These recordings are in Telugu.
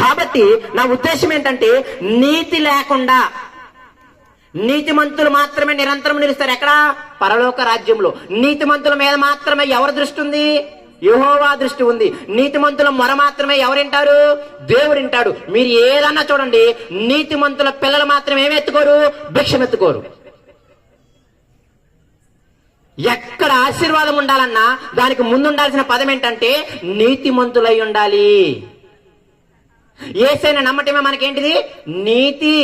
కాబట్టి నా ఉద్దేశం ఏంటంటే నీతి లేకుండా నీతిమంతులు మాత్రమే నిరంతరం నిలుస్తారు. ఎక్కడ? పరలోక రాజ్యంలో. నీతిమంతుల మీద మాత్రమే ఎవరి దృష్టి ఉంది? యహోవా దృష్టి ఉంది. నీతిమంతుల మొర మాత్రమే ఎవరింటారు? దేవుడు వింటాడు మీరు ఏదన్నా చూడండి నీతిమంతుల పిల్లలు మాత్రం భిక్షం ఎత్తుకోరు? ఎక్కడ ఆశీర్వాదం ఉండాలన్నా దానికి ముందు ఉండాల్సిన పదం ఏంటంటే నీతిమంతులై ఉండాలి. ఏసైనా నమ్మటమే మనకేంటిది? నీతి.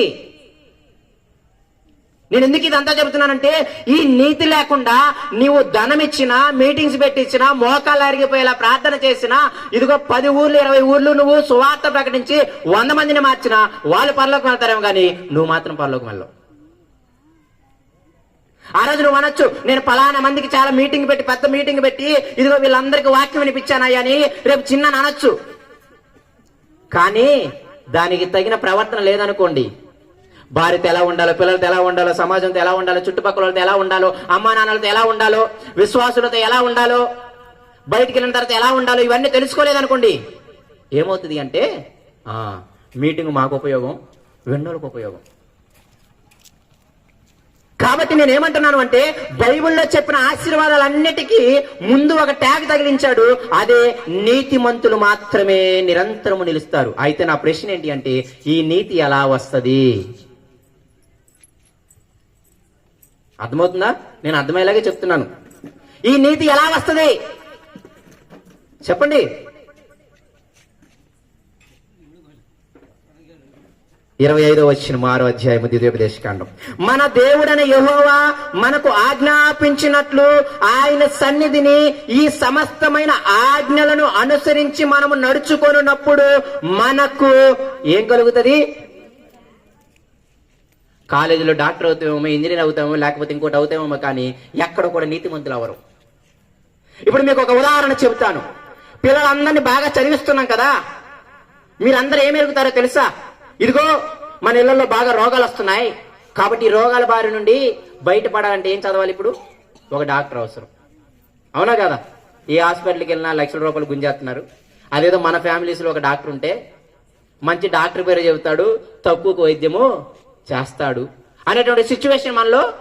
నేను ఎందుకు ఇదంతా చెబుతున్నానంటే ఈ నీతి లేకుండా నీవు ధనం ఇచ్చినా మీటింగ్స్ పెట్టించినా మోకాలు అరిగిపోయేలా ప్రార్థన చేసినా ఇదిగో పది ఊర్లు ఇరవై ఊర్లు నువ్వు సువార్త ప్రకటించి వంద మందిని మార్చినా వాళ్ళు పరలోకి వెళ్తారేమో కానీ నువ్వు మాత్రం పరలోకి వెళ్ళవు. ఆ రోజు నువ్వు అనొచ్చు నేను పలానా మందికి చాలా మీటింగ్ పెట్టి పెద్ద మీటింగ్ పెట్టి ఇదిగో వీళ్ళందరికీ వాక్యం వినిపించానయ్యా అని రేపు చిన్న అనొచ్చు. కానీ దానికి తగిన ప్రవర్తన లేదనుకోండి. భార్యతో ఎలా ఉండాలో పిల్లలతో ఎలా ఉండాలో సమాజంతో ఎలా ఉండాలో చుట్టుపక్కలతో ఎలా ఉండాలో అమ్మా నాన్నలతో ఎలా ఉండాలో విశ్వాసులతో ఎలా ఉండాలో బయటికి వెళ్ళిన తర్వాత ఎలా ఉండాలో ఇవన్నీ తెలుసుకోలేదనుకోండి. ఏమవుతుంది అంటే మీటింగ్ మాకు ఉపయోగం వెన్నోళ్ళకు ఉపయోగం. కాబట్టి నేను ఏమంటున్నాను అంటే బైబిల్లో చెప్పిన ఆశీర్వాదాలన్నిటికీ ముందు ఒక ట్యాగ్ తగిలించాడు. అదే నీతిమంతులు మాత్రమే నిరంతరము నిలుస్తారు. అయితే నా ప్రశ్న ఏంటి అంటే ఈ నీతి ఎలా వస్తుంది? అర్థమవుతుందా? నేను అర్థమయ్యేలాగే చెప్తున్నాను. ఈ నీతి ఎలా వస్తుంది? చెప్పండి. ఇరవై ఐదో వచ్చిన మారో అధ్యాయము ద్వితీయోపదేశకాండం. మన దేవుడైన యహోవా మనకు ఆజ్ఞాపించినట్లు ఆయన సన్నిధిని ఈ సమస్తమైన ఆజ్ఞలను అనుసరించి మనము నడుచుకొనున్నప్పుడు మనకు ఏం కలుగుతుంది? కాలేజీలో డాక్టర్ అవుతామేమో ఇంజనీర్ అవుతామో లేకపోతే ఇంకోటి అవుతామేమో కానీ ఎక్కడ కూడా నీతిమంతులు అవరు ఇప్పుడు మీకు ఒక ఉదాహరణ చెబుతాను. పిల్లలందరినీ బాగా చదివిస్తున్నాం కదా. మీరందరూ ఏం ఎరుగుతారో తెలుసా? ఇదిగో మన ఇళ్ళలో బాగా రోగాలు వస్తున్నాయి. కాబట్టి ఈ రోగాల బారి నుండి బయటపడాలంటే ఏం చదవాలి ఇప్పుడు? ఒక డాక్టర్ అవసరం. అవునా కదా? ఏ హాస్పిటల్కి వెళ్ళినా లక్షల రూపాయలు గుంజేస్తున్నారు. అదేదో మన ఫ్యామిలీస్లో ఒక డాక్టర్ ఉంటే మంచి డాక్టర్ పేరు చెబుతాడు తక్కువకు వైద్యము చేస్తాడు అనేటువంటి సిచ్యువేషన్ మనలో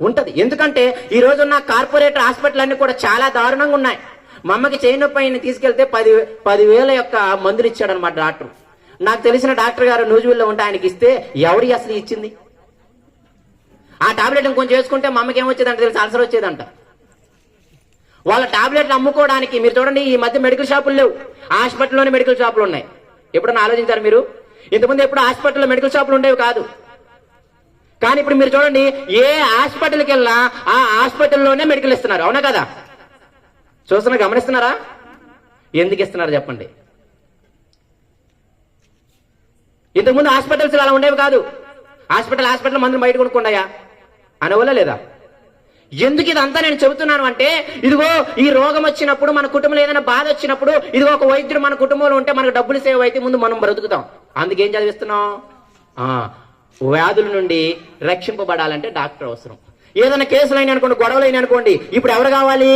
ఉంటుంది. ఎందుకంటే ఈ రోజున్న కార్పొరేట్ హాస్పిటల్ అన్ని కూడా చాలా దారుణంగా ఉన్నాయి. మా అమ్మకి చేయనొప్పి తీసుకెళ్తే పది పదివేల యొక్క మందులు ఇచ్చాడు అనమాట డాక్టర్. నాకు తెలిసిన డాక్టర్ గారు నూజువిల్లో ఉంటే ఆయనకి ఇస్తే ఎవరి అసలు ఇచ్చింది? ఆ టాబ్లెట్ కొంచెం వేసుకుంటే మా అమ్మకి ఏమొచ్చేదంట తెలిసి? అల్సర్ వచ్చేదంట. వాళ్ళ టాబ్లెట్లు అమ్ముకోవడానికి మీరు చూడండి ఈ మధ్య మెడికల్ షాపులు లేవు. హాస్పిటల్లోనే మెడికల్ షాపులు ఉన్నాయి. ఎప్పుడన్నా ఆలోచించారు మీరు? ఇంతకుముందు ఎప్పుడు హాస్పిటల్లో మెడికల్ షాపులు ఉండేవి కాదు. కానీ ఇప్పుడు మీరు చూడండి ఏ హాస్పిటల్కి వెళ్ళినా ఆ హాస్పిటల్లోనే మెడికల్ ఇస్తున్నారు. అవునా కదా? చూస్తున్నా గమనిస్తున్నారా? ఎందుకు ఇస్తున్నారు చెప్పండి. ఇంతకుముందు హాస్పిటల్స్ అలా ఉండేవి కాదు. హాస్పిటల్ హాస్పిటల్ మందులు బయట కొనుక్కుండాయా అనవల్ల లేదా? ఎందుకు ఇదంతా నేను చెబుతున్నాను అంటే ఇదిగో ఈ రోగం వచ్చినప్పుడు మన కుటుంబంలో ఏదైనా బాధ వచ్చినప్పుడు ఇదిగో ఒక వైద్యుడు మన కుటుంబంలో ఉంటే మనకు డబ్బులు సేవ్ అయితే ముందు మనం బ్రతుకుతాం. అందుకేం చదివిస్తున్నాం? వ్యాధుల నుండి రక్షింపబడాలంటే డాక్టర్ అవసరం. ఏదైనా కేసులు అయినా అనుకోండి గొడవలు అయినా అనుకోండి ఇప్పుడు ఎవరు కావాలి?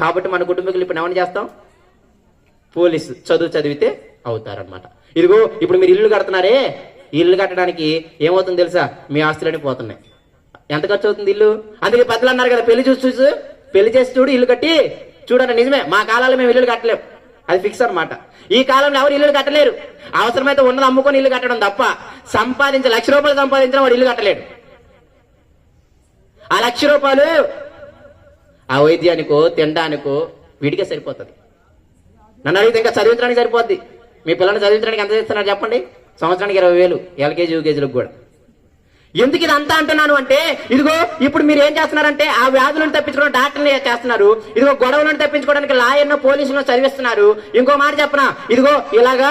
కాబట్టి మన కుటుంబీకులు ఇప్పుడు ఏమని చేస్తాం? పోలీసు చదువు చదివితే అవుతారనమాట ఇదిగో ఇప్పుడు మీరు ఇల్లు కడుతున్నారే? ఈ ఇల్లు కట్టడానికి ఏమవుతుంది తెలుసా? మీ ఆస్తులన్నీ పోతున్నాయి. ఎంత ఖర్చు అవుతుంది ఇల్లు? అందుకే పెద్దలు అన్నారు కదా పెళ్ళి చూసి చూసి. పెళ్ళి చేసి చూడు ఇల్లు కట్టి. చూడండి నిజమే మా కాలంలో మేము ఇల్లు కట్టలేము అది ఫిక్స్ అన్నమాట. ఈ కాలంలో ఎవరు ఇల్లు కట్టలేరు. అవసరమైతే ఉన్నది అమ్ముకొని ఇల్లు కట్టడం తప్ప సంపాదించ లక్ష రూపాయలు సంపాదించిన వాడు ఇల్లు కట్టలేడు. ఆ లక్ష రూపాయలు ఆ వైద్యానికో తినడానికో వీడికే సరిపోతుంది. నన్ను అడిగితే ఇంకా చదివించడానికి సరిపోద్ది. మీ పిల్లల్ని చదివించడానికి ఎంత చేస్తున్నారు చెప్పండి? సంవత్సరానికి ఇరవై వేలు ఎల్కేజీ యూకేజీలకు కూడా. ఎందుకు ఇది అంతా అంటున్నాను అంటే ఇదిగో ఇప్పుడు మీరు ఏం చేస్తున్నారంటే ఆ వ్యాధులను తప్పించుకోవడం డాక్టర్లు చేస్తున్నారు? ఇదిగో గొడవలను తప్పించుకోవడానికి లాయర్ను పోలీసులను చదివిస్తున్నారు. ఇంకో మాట చెప్పనా? ఇదిగో ఇలాగా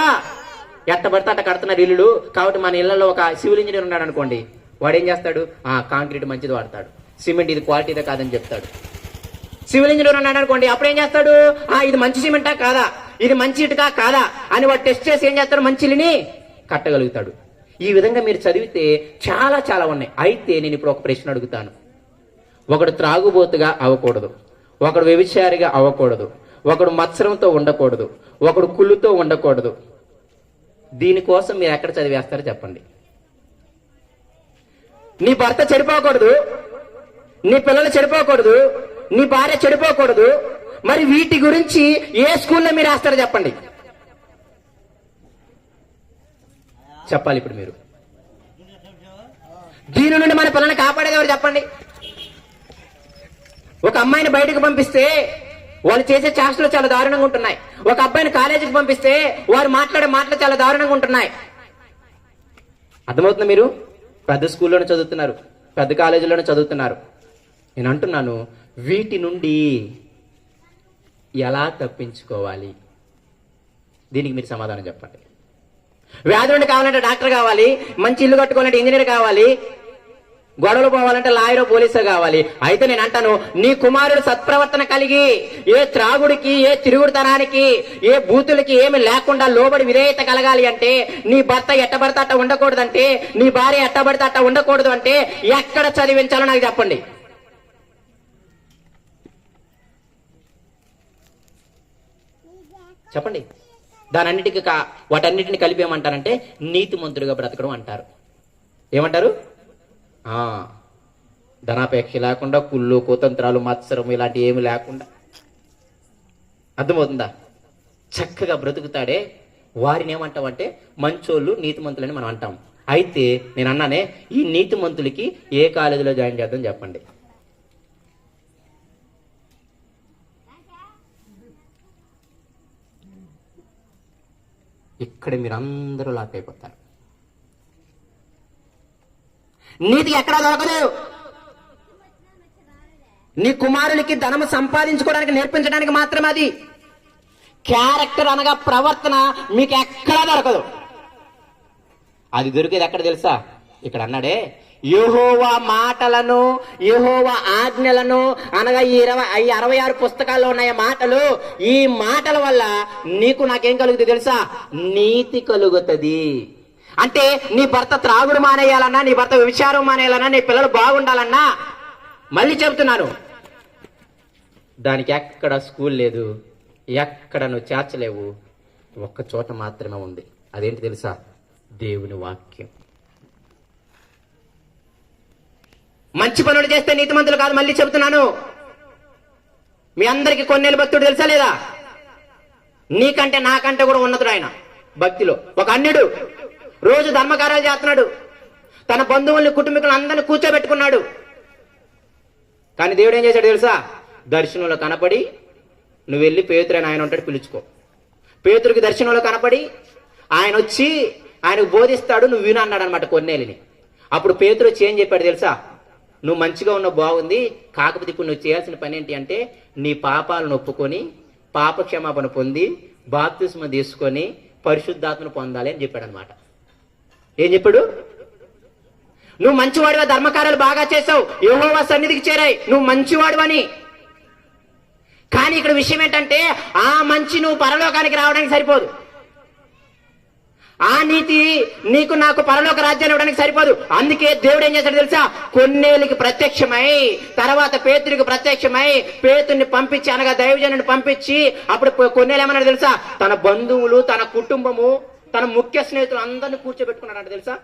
ఎట్ట పడితే అట్ట కడుతున్నారు ఇల్లులు కాబట్టి మన ఇళ్ళలో ఒక సివిల్ ఇంజనీర్ ఉన్నాడు అనుకోండి వాడు ఏం చేస్తాడు? ఆ కాంక్రీట్ మంచిది వాడతాడు. సిమెంట్ ఇది క్వాలిటీదే కాదని చెప్తాడు. సివిల్ ఇంజనీర్ ఉన్నాడు అనుకోండి అప్పుడు ఏం చేస్తాడు? ఆ ఇది మంచి సిమెంటా కాదా? ఇది మంచి ఇటుకా కాదా? అని వాడు టెస్ట్ చేసి ఏం చేస్తాడు? మంచిలిని కట్టగలుగుతాడు. ఈ విధంగా మీరు చదివితే చాలా చాలా ఉన్నాయి. అయితే నేను ఇప్పుడు ఒక ప్రశ్న అడుగుతాను. ఒకడు త్రాగుబోతుగా అవ్వకూడదు. ఒకడు వ్యభిచారిగా అవ్వకూడదు. ఒకడు మత్సరంతో ఉండకూడదు. ఒకడు కుళ్ళుతో ఉండకూడదు. దీనికోసం మీరు ఎక్కడ చదివేస్తారో చెప్పండి. నీ భర్త చెడిపోకూడదు. నీ పిల్లలు చెడిపోకూడదు. నీ భార్య చెడిపోకూడదు. మరి వీటి గురించి ఏ స్కూల్లో మీరు వేస్తారో చెప్పండి. చెప్పాలి ఇప్పుడు మీరు. దీని నుండి మన పిల్లల్ని కాపాడేది ఎవరు చెప్పండి. ఒక అమ్మాయిని బయటకు పంపిస్తే వాళ్ళు చేసే చేష్టలు చాలా దారుణంగా ఉంటున్నాయి. ఒక అబ్బాయిని కాలేజీకి పంపిస్తే వారు మాట్లాడే మాటలు చాలా దారుణంగా ఉంటున్నాయి. అర్థమవుతుంది మీరు? పెద్ద స్కూల్లోనే చదువుతున్నారు. పెద్ద కాలేజీలోనే చదువుతున్నారు. నేను అంటున్నాను వీటి నుండి ఎలా తప్పించుకోవాలి? దీనికి మీరు సమాధానం చెప్పండి. వ్యాధి నుండి కావాలంటే డాక్టర్ కావాలి మంచి ఇల్లు కట్టుకోవాలంటే ఇంజనీర్ కావాలి గొడవలు పోవాలంటే లాయర్ పోలీసు కావాలి. అయితే నేను అంటాను నీ కుమారుడు సత్ప్రవర్తన కలిగి ఏ త్రాగుడికి ఏ తిరుగుడుతనానికి ఏ బూతులకి ఏమి లేకుండా లోబడి విధేయత కలగాలి అంటే నీ భర్త ఎట్టబడితే అట్ట ఉండకూడదంటే నీ భార్య ఎట్టబడితే అట్ట ఉండకూడదు అంటే ఎక్కడ చదివించాలో నాకు చెప్పండి. చెప్పండి. దానన్నిటికి కా వాటన్నిటిని కలిపి ఏమంటారంటే నీతిమంతుడిగా బ్రతకడం అంటారు. ఏమంటారు? ధనాపేక్ష లేకుండా కుళ్ళు కుతంత్రాలు మత్సరం ఇలాంటి ఏమి లేకుండా. అర్థమవుతుందా? చక్కగా బ్రతుకుతాడే వారిని ఏమంటామంటే మంచోళ్ళు నీతిమంతులని మనం అంటాం. అయితే నేను అన్నానే ఈ నీతిమంతులకి ఏ కాలేజీలో జాయిన్ చేద్దాం చెప్పండి. ఇక్కడ మీరు అందరూ లాక్ అయిపోతారు. నీతి ఎక్కడా దొరకదు. నీ కుమారులకి ధనము సంపాదించుకోవడానికి నేర్పించడానికి మాత్రమే అది. క్యారెక్టర్ అనగా ప్రవర్తన మీకు ఎక్కడా దొరకదు. అది దొరికేది ఎక్కడ తెలుసా? ఇక్కడ అన్నాడే యహోవా మాటలను యహోవా ఆజ్ఞలను అనగా ఈ ఇరవై ఈ అరవై ఆరు పుస్తకాల్లో ఉన్న మాటలు ఈ మాటల వల్ల నీకు నాకేం కలుగుతుంది తెలుసా? నీతి కలుగుతుంది. అంటే నీ భర్త త్రాగుడు మానేయాలన్నా నీ భర్త విచారం మానేయాలన్నా నీ పిల్లలు బాగుండాలన్నా మళ్ళీ చెబుతున్నాను. దానికి ఎక్కడ స్కూల్ లేదు ఎక్కడ నువ్వు చేర్చలేవు ఒక్క చోట మాత్రమే ఉంది. అదేంటి తెలుసా? దేవుని వాక్యం. మంచి పనులు చేస్తే నీతిమంతులు కాదు మళ్ళీ చెబుతున్నాను. మీ అందరికి కొన్నేళ్ళు భక్తుడు తెలుసా లేదా? నీకంటే నాకంటే కూడా ఉన్నతుడు ఆయన భక్తిలో. ఒక అన్యుడు రోజు ధర్మకార్యాలు చేస్తున్నాడు. తన బంధువుల్ని కుటుంబీకులను అందరిని కూర్చోబెట్టుకున్నాడు. కానీ దేవుడు ఏం చేశాడు తెలుసా? దర్శనంలో కనపడి నువ్వు వెళ్ళి పేతురు అని ఆయన ఉంటాడు పిలుచుకో. పేతురికి దర్శనంలో కనపడి ఆయన వచ్చి ఆయనకు బోధిస్తాడు నువ్వు విను అన్నాడు అనమాట కొన్నేళ్ళని. అప్పుడు పేతురు వచ్చి ఏం చెప్పాడు తెలుసా? నువ్వు మంచిగా ఉన్న బాగుంది కాకపోతే ఇప్పుడు నువ్వు చేయాల్సిన పని ఏంటి అంటే నీ పాపాలను ఒప్పుకొని పాపక్షమాపణ పొంది బాప్తిస్మ తీసుకొని పరిశుద్ధాత్మను పొందాలి అని చెప్పాడు అనమాట ఏం చెప్పాడు? నువ్వు మంచివాడివా ధర్మకార్యాలు బాగా చేసావు యెహోవా సన్నిధికి చేరాయి నువ్వు మంచివాడివని. కానీ ఇక్కడ విషయం ఏంటంటే ఆ మంచి నువ్వు పరలోకానికి రావడానికి సరిపోదు. ఆ నీతి నీకు నాకు పరలోక రాజ్యాన్ని ఇవ్వడానికి సరిపోదు. అందుకే దేవుడు ఏం చేశాడు తెలుసా? కొన్నేళ్ళకి ప్రత్యక్షమై తర్వాత పేతుడికి ప్రత్యక్షమై పేతుడిని పంపించి అనగా దైవజనుడిని పంపించి అప్పుడు కొన్నేళ్ళు ఏమన్నాడు తెలుసా? తన బంధువులు తన కుటుంబము తన ముఖ్య స్నేహితులు అందరిని కూర్చోబెట్టుకున్నాడు తెలుసా?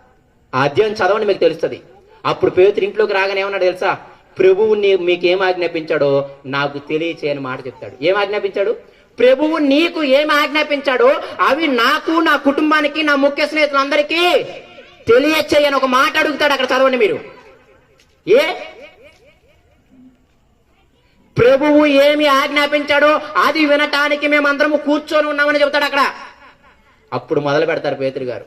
ఆ అధ్యాయం చదవండి మీకు తెలుస్తుంది. అప్పుడు పేతుడు ఇంట్లోకి రాగానే ఏమన్నాడు తెలుసా? ప్రభువు మీకు ఏం ఆజ్ఞాపించాడో నాకు తెలియచేయని మాట చెప్తాడు. ఏం ఆజ్ఞాపించాడు? ప్రభువు నీకు ఏమి ఆజ్ఞాపించాడో అవి నాకు నా కుటుంబానికి నా ముఖ్య స్నేహితులందరికీ తెలియచేయని ఒక మాట అడుగుతాడు అక్కడ చదవండి మీరు. ఏ? ప్రభువు ఏమి ఆజ్ఞాపించాడో అది వినటానికి మేమందరము కూర్చొని ఉన్నామని చెబుతాడు అక్కడ. అప్పుడు మొదలు పెడతారు పేతురు గారు.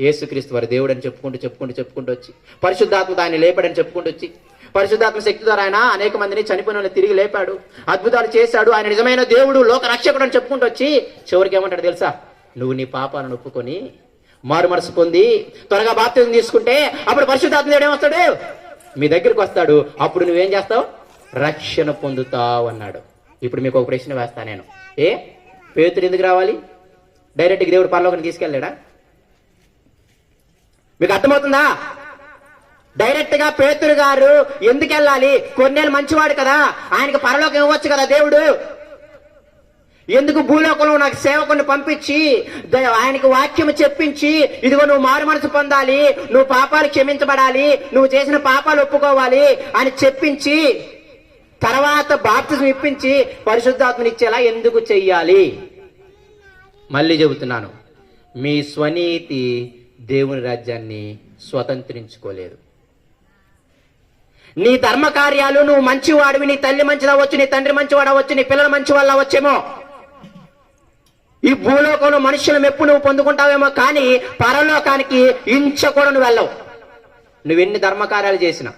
యేసుక్రీస్తు వారి దేవుడు అని చెప్పుకుంటూ చెప్పుకుంటూ చెప్పుకుంటూ వచ్చి పరిశుద్ధాత్మ దాన్ని లేపడని చెప్పుకుంటూ వచ్చి పరిశుద్ధాత్మ శక్తి ద్వారా ఆయన అనేక మందిని చనిపోయిన తిరిగి లేపాడు. అద్భుతాలు చేశాడు. ఆయన నిజమైన దేవుడు లోక రక్షకుడు అని చెప్పుకుంటూ వచ్చి చివరికి ఏమంటాడు తెలుసా? నువ్వు నీ పాపాలను ఒప్పుకొని మారు మనసు పొంది త్వరగా బాప్తిజం తీసుకుంటే అప్పుడు పరిశుద్ధాత్మ దేవుడు ఏమొస్తాడు? మీ దగ్గరికి వస్తాడు. అప్పుడు నువ్వేం చేస్తావు? రక్షణ పొందుతావు అన్నాడు. ఇప్పుడు మీకు ఒక ప్రశ్న వేస్తా నేను. ఏ? పేతురు ఎందుకు రావాలి? డైరెక్ట్గా దేవుడు పరలోకని తీసుకెళ్ళాడా మీకు అర్థమవుతుందా? డైరెక్ట్గా పేతురు గారు ఎందుకు వెళ్ళాలి? కొన్నేళ్ళు మంచివాడు కదా. ఆయనకి పరలోకం ఇవ్వచ్చు కదా దేవుడు. ఎందుకు భూలోకంలో నాకు సేవకుని పంపించి ఆయనకు ఆయనకి వాక్యం చెప్పించి ఇదిగో నువ్వు మారు మనసు పొందాలి నువ్వు పాపాలు క్షమించబడాలి నువ్వు చేసిన పాపాలు ఒప్పుకోవాలి అని చెప్పించి తర్వాత బాప్తిజం ఇప్పించి పరిశుద్ధాత్మనిచ్చేలా ఎందుకు చెయ్యాలి? మళ్ళీ చెబుతున్నాను. మీ స్వనీతి దేవుని రాజ్యాన్ని స్వతంత్రించుకోలేదు. నీ ధర్మ కార్యాలు నువ్వు మంచివాడివి నీ తల్లి మంచిదవచ్చు నీ తండ్రి మంచివాడవచ్చు నీ పిల్లలు మంచి వాళ్ళ వచ్చేమో ఈ భూలోకంలో మనుషుల మెప్పు నువ్వు పొందుకుంటావేమో కానీ పరలోకానికి ఇంచ కూడా నువ్వు వెళ్ళవు. నువ్వెన్ని ధర్మకార్యాలు చేసినా.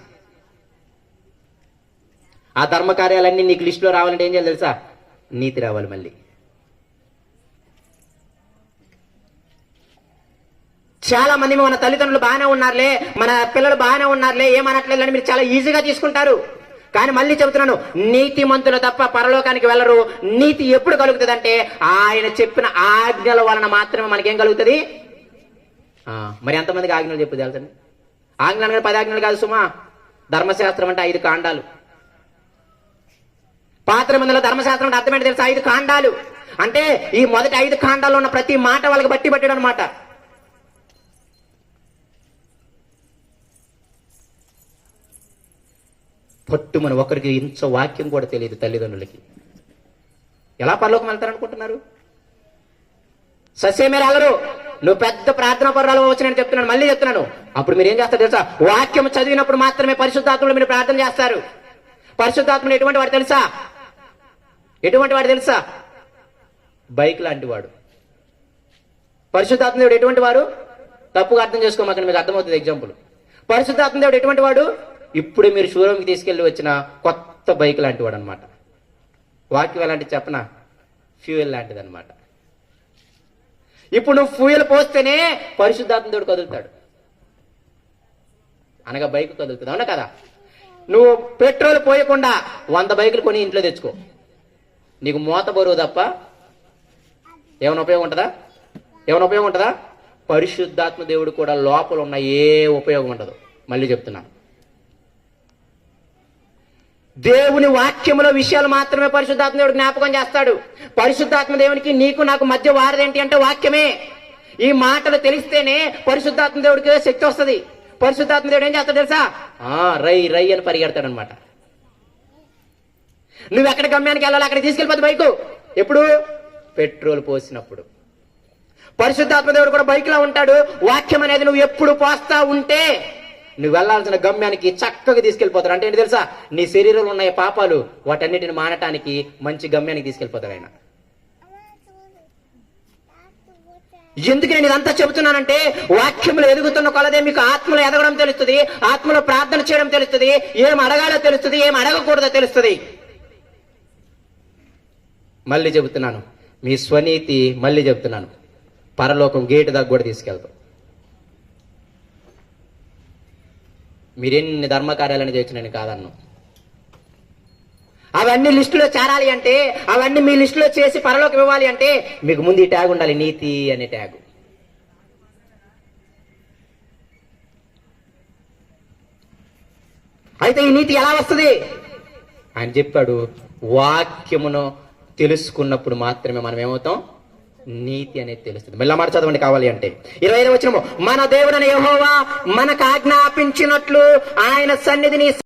ఆ ధర్మకార్యాలన్నీ నీకు లిస్టులో రావాలంటే ఏం చేయాలి తెలుసా? నీతి రావాలి మళ్ళీ. చాలా మంది మన తల్లిదండ్రులు బాగానే ఉన్నారులే మన పిల్లలు బాగానే ఉన్నారులే ఏమనట్లేదు అని మీరు చాలా ఈజీగా తీసుకుంటారు. కానీ మళ్ళీ చెబుతున్నాను నీతి మంతులు తప్ప పరలోకానికి వెళ్ళరు. నీతి ఎప్పుడు కలుగుతుంది అంటే ఆయన చెప్పిన ఆజ్ఞల వలన మాత్రమే మనకేం కలుగుతుంది? మరి ఎంతమందికి ఆజ్ఞలు చెప్పు తెలుసండి ఆజ్ఞలు అనగా పది ఆజ్ఞలు కాదు సుమా. ధర్మశాస్త్రం అంటే ఐదు కాండాలు. పాత్ర మందులో ధర్మశాస్త్రం అంటే అర్థం ఏంటి ఐదు కాండాలు. అంటే ఈ మొదటి ఐదు కాండాల్లో ఉన్న ప్రతి మాట వాళ్ళకి బట్టి పట్టాడు అనమాట పట్టు మన ఒకరికి ఇంత వాక్యం కూడా తెలియదు తల్లిదండ్రులకి. ఎలా పరలోకం వెళ్తారనుకుంటున్నారు? సస్యమే రాగరు నువ్వు పెద్ద ప్రార్థనా పర్రాలు వచ్చి నేను చెప్తున్నాను మళ్ళీ చెప్తున్నాను. అప్పుడు మీరు ఏం చేస్తారు తెలుసా? వాక్యం చదివినప్పుడు మాత్రమే పరిశుద్ధాత్మలు మీరు ప్రార్థన చేస్తారు. పరిశుద్ధాత్మలు ఎటువంటి వాడు తెలుసా? ఎటువంటి వాడు తెలుసా? బైక్ లాంటి వాడు. పరిశుద్ధాత్మ దేవుడు ఎటువంటి వాడు? తప్పుగా అర్థం చేసుకోమాకండి మీకు అర్థమవుతుంది ఎగ్జాంపుల్ పరిశుద్ధాత్మ దేవుడు ఎటువంటి వాడు? ఇప్పుడే మీరు షోరూమ్కి తీసుకెళ్ళి వచ్చిన కొత్త బైక్ లాంటి వాడు అనమాట వాక్యం ఎలాంటిది చెప్పనా? ఫ్యూయల్ లాంటిది అనమాట ఇప్పుడు నువ్వు ఫ్యూయల్ పోస్తేనే పరిశుద్ధాత్మ దేవుడు కదులుతాడు. అనగా బైక్ కదులుతుంది. అవునా కదా? నువ్వు పెట్రోల్ పోయకుండా వంద బైకులు కొని ఇంట్లో తెచ్చుకో. నీకు మోత బరువు తప్ప ఏమైనా ఉపయోగం ఉంటుందా? ఏమైనా ఉపయోగం ఉంటుందా? పరిశుద్ధాత్మ దేవుడు కూడా లోపల ఉన్న ఏ ఉపయోగం ఉండదు. మళ్ళీ చెప్తున్నాను దేవుని వాక్యములో విషయాలు మాత్రమే పరిశుద్ధాత్మ దేవుడు జ్ఞాపకం చేస్తాడు. పరిశుద్ధాత్మ దేవునికి నీకు నాకు మధ్య వారదేంటి అంటే వాక్యమే. ఈ మాటలు తెలిస్తేనే పరిశుద్ధాత్మ దేవుడికి శక్తి వస్తుంది. పరిశుద్ధాత్మ దేవుడు ఏం చేస్తాడు తెలుసా? ఆ రై రై అని పరిగెడతాడు అనమాట నువ్వు ఎక్కడ గమ్యానికి వెళ్ళాలి అక్కడ తీసుకెళ్ళిపోతుంది బైకు. ఎప్పుడు? పెట్రోల్ పోసినప్పుడు. పరిశుద్ధాత్మ దేవుడు కూడా బైక్లో ఉంటాడు. వాక్యం అనేది నువ్వు ఎప్పుడు పోస్తా ఉంటే నువ్వు వెళ్ళాల్సిన గమ్యానికి చక్కగా తీసుకెళ్ళిపోతాడు అంటే ఏంటి తెలుసా? నీ శరీరంలో ఉన్న పాపాలు వాటన్నిటిని మానటానికి మంచి గమ్యానికి తీసుకెళ్ళిపోతాడు ఆయన. ఎందుకు నేను ఇదంతా చెబుతున్నానంటే వాక్యములు ఎదుగుతున్న కొలదే మీకు ఆత్మలో ఎదగడం తెలుస్తుంది ఆత్మలో ప్రార్థన చేయడం తెలుస్తుంది ఏం అడగాలో తెలుస్తుంది ఏం అడగకూడదో తెలుస్తుంది. మళ్ళీ చెబుతున్నాను. మీ స్వనీతి మళ్ళీ చెబుతున్నాను. పరలోకం గేటు దాకా కూడా తీసుకెళ్తాం. మీరెన్ని ధర్మకార్యాలను చేయొచ్చు నేను కాదన్ను. అవన్నీ లిస్టులో చేరాలి అంటే అవన్నీ మీ లిస్టులో చేసి పరలోకి ఇవ్వాలి అంటే మీకు ముందు ఈ ట్యాగ్ ఉండాలి నీతి అనే ట్యాగ్. అయితే ఈ నీతి ఎలా వస్తుంది? ఆయన చెప్పాడు వాక్యమును తెలుసుకున్నప్పుడు మాత్రమే మనం ఏమవుతాం నీతి అనేది తెలుస్తుంది. మళ్ళీ మాట చదవండి కావాలి అంటే. ఇరవై వచ్చినము మన దేవుడని యహోవా మనకు ఆజ్ఞాపించినట్లు ఆయన సన్నిధిని